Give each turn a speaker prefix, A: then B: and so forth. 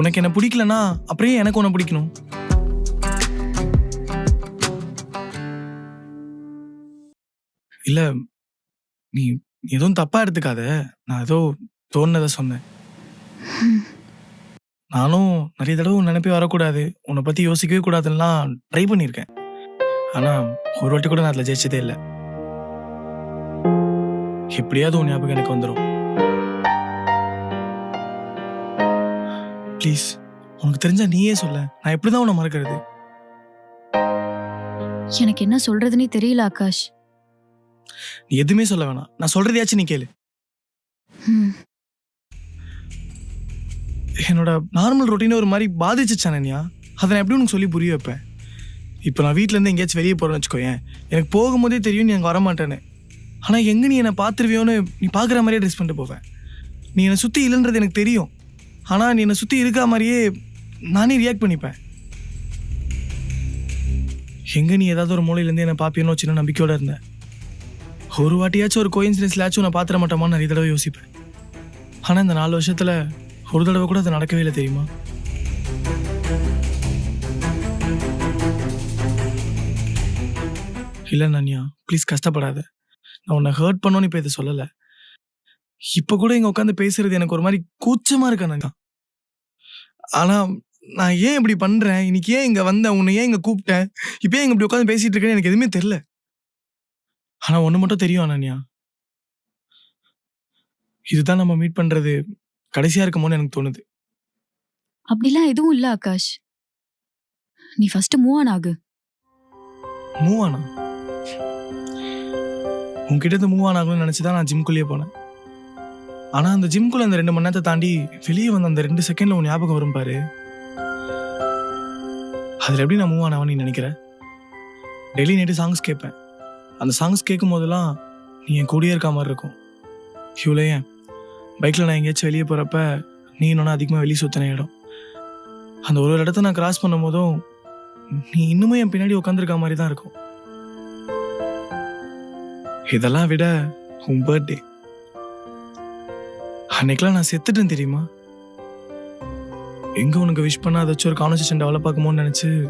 A: உனக்கு என்ன பிடிக்கலனா அப்படியே எனக்கு உன்னை பிடிக்கணும். இல்ல நீ எதுவும் தப்பா எடுத்துக்காத. நான் ஏதோ தோணுனதை சொன்னேன். நானும் நிறைய தடவை உன் நினைப்பே வரக்கூடாது. உன்னை பத்தி யோசிக்கவே கூடாதுன்னா ட்ரை பண்ணியிருக்கேன். ஆனா ஒரு வாட்டி கூட நான் அதில் ஜெயிச்சதே இல்லை. எப்படியாவது உன் ஞாபகம் எனக்கு வந்துடும் ப்ளீஸ் உனக்கு தெரிஞ்சா நீயே சொல்ல. நான் எப்படிதான் உன்னை மறக்கிறது?
B: எனக்கு என்ன சொல்றதுனே தெரியல ஆகாஷ்.
A: நீ எதுவுமே சொல்ல வேணாம். நான் சொல்றதையாச்சும் நீ கேளு. என்னோட நார்மல் ரொட்டீனை ஒரு மாதிரி பாதிச்சிச்சு அனன்யா. அதை நான் எப்படி உனக்கு சொல்லி புரிய வைப்பேன்? இப்போ நான் வீட்ல இருந்து எங்கேயாச்சும் வெளியே போறேன்னு வச்சுக்கோயேன். எனக்கு போகும்போதே தெரியும் நீ அங்கே வரமாட்டேன்னு. ஆனால் எங்கே நீ என்னை பார்த்துருவியோன்னு நீ பார்க்குற மாதிரியே ட்ரெஸ் பண்ணிட்டு போவேன். நீ என்னை சுற்றி இல்லைன்றது எனக்கு தெரியும். ஆனால் நீ என்னை சுற்றி இருக்கா மாதிரியே நானே ரியாக்ட் பண்ணிப்பேன். எங்கே நீ ஏதாவது ஒரு மூலையிலேருந்து என்னை பார்ப்பியோன்னு சின்ன நம்பிக்கையோட இருந்தேன் ஒரு வாட்டியாச்சும் ஒரு கோயின்சிடன்ஸ்லாச்சும் நான் பார்த்துட மாட்டோமான்னு நிறைய தடவை யோசிப்பேன். ஆனால் இந்த நாலு வருஷத்தில் ஒரு தடவை கூட அது நடக்கவே இல்லை தெரியுமா? இல்லை நன்யா ப்ளீஸ் கஷ்டப்படாத. நான் உன்னை ஹர்ட் பண்ணோன்னு இப்போ இதை சொல்லலை. இப்போ கூட இங்கே உட்காந்து பேசுறது எனக்கு ஒரு மாதிரி கூச்சமாக இருக்கேன் நன்யா. ஆனால் நான் ஏன் இப்படி பண்ணுறேன் இன்னைக்கு ஏன் இங்கே வந்தேன் உன்னை ஏன் இங்கே கூப்பிட்டேன்? இப்போ ஏன் இங்கே இப்படி உட்காந்து பேசிட்டு இருக்கேன்னு எனக்கு எதுவுமே தெரில ஆனால் ஒன்று மட்டும் தெரியும் அனன்யா. இதுதான் நம்ம மீட் பண்ணுறது கடைசியாக இருக்குமோன்னு எனக்கு தோணுது.
B: அப்படிலாம் எதுவும் இல்ல ஆகாஷ். நீ ஃபர்ஸ்ட் மூவ் ஆன் ஆகு.
A: மூவ் ஆனா உன்கிட்ட இருந்து மூவ் ஆன் ஆகணும்னு நினச்சி தான் நான் ஜிம்குள்ளேயே போனேன். ஆனால் அந்த ஜிம்குள்ள அந்த ரெண்டு மணி நேரத்தை தாண்டி வெளியே வந்த அந்த ரெண்டு செகண்ட்ல உன் ஞாபகம் வரும் பாரு. அதில் எப்படி நான் மூவ் ஆன் நீ நினைக்கிற? டெய்லி நைட்டு சாங்ஸ் கேட்பேன். அந்த சாங்ஸ் கேட்கும் போதெல்லாம் நீ என் கூடயே இருக்க மாதிரி இருக்கும். இவ்வளோ ஏன்? பைக்கில் நான் எங்கேயாச்சும் வெளியே போகிறப்ப நீ இன்னொன்று அதிகமாக வெளியே சுற்றின இடம். அந்த ஒரு ஒரு இடத்த நான் கிராஸ் பண்ணும் போதும் நீ இன்னுமே என் பின்னாடி உட்காந்துருக்க மாதிரி தான் இருக்கும். இதெல்லாம் விட உன் பர்த்டே அன்னைக்கெல்லாம் நான் செத்துட்டேன் தெரியுமா? எங்க உனக்கு விஷ் பண்ண ஏதாச்சும் ஒரு கான்வர்சேஷன் டெவலப் ஆகுமோன்னு நினைச்சு